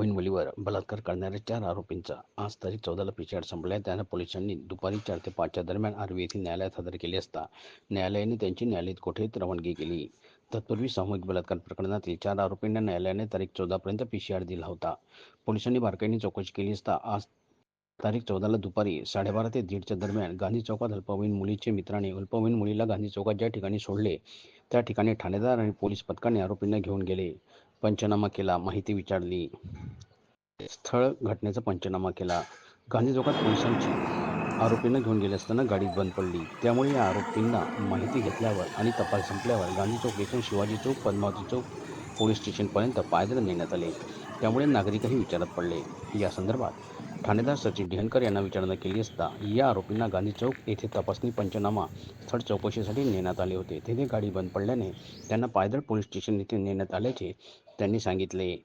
बलात्कार करणाऱ्या चार आरोपींचा आज तारीख चौदाला पिछाड संपला त्यानं पोलिसांनी दुपारी चार ते पाचच्या दरम्यान आर्वी येथील न्यायालयात हजर केले असता न्यायालयाने त्यांची न्यायालयीन कोठेत रवानगी केली तत्पूर्वी सामूहिक बलात्कार प्रकरणातील चार आरोपींना न्यायालयाने तारीख चौदापर्यंत पीसीआर दिला होता पोलिसांनी बारकाईने चौकशी केली असता आज तारीख चौदाला दुपारी साडेबारा ते दीडच्या दरम्यान गांधी चौकात अल्पवयीन मुलीचे मित्राने अल्पवयीन मुलीला गांधी चौकात ज्या ठिकाणी सोडले त्या ठिकाणी ठाणेदार आणि पोलीस पथकाने आरोपींना घेऊन गेले पंचनामा केला माहिती विचारली स्थळ घटनेचा पंचनामा केला. गांधी चौकात पोलिसांची आरोपींना घेऊन गेले असताना गाडी बंद पडली. त्यामुळे या आरोपींना माहिती घेतल्यावर आणि तपास संपल्यावर गांधी चौक येथून शिवाजी चौक पद्मावती चौक पोलीस स्टेशनपर्यंत पायदळ नेण्यात आले. त्यामुळे नागरिकही विचारात पडले. या संदर्भात ठाणेदार सचिन ढेनकर यांना विचारणा केली असता या आरोपींना गांधी चौक येथे तपासणी पंचनामा स्थळ चौकशीसाठी नेण्यात आले होते. तेथे गाडी बंद पडल्याने त्यांना पायदळ पोलीस स्टेशन येथे नेण्यात आल्याचे त्यांनी सांगितले.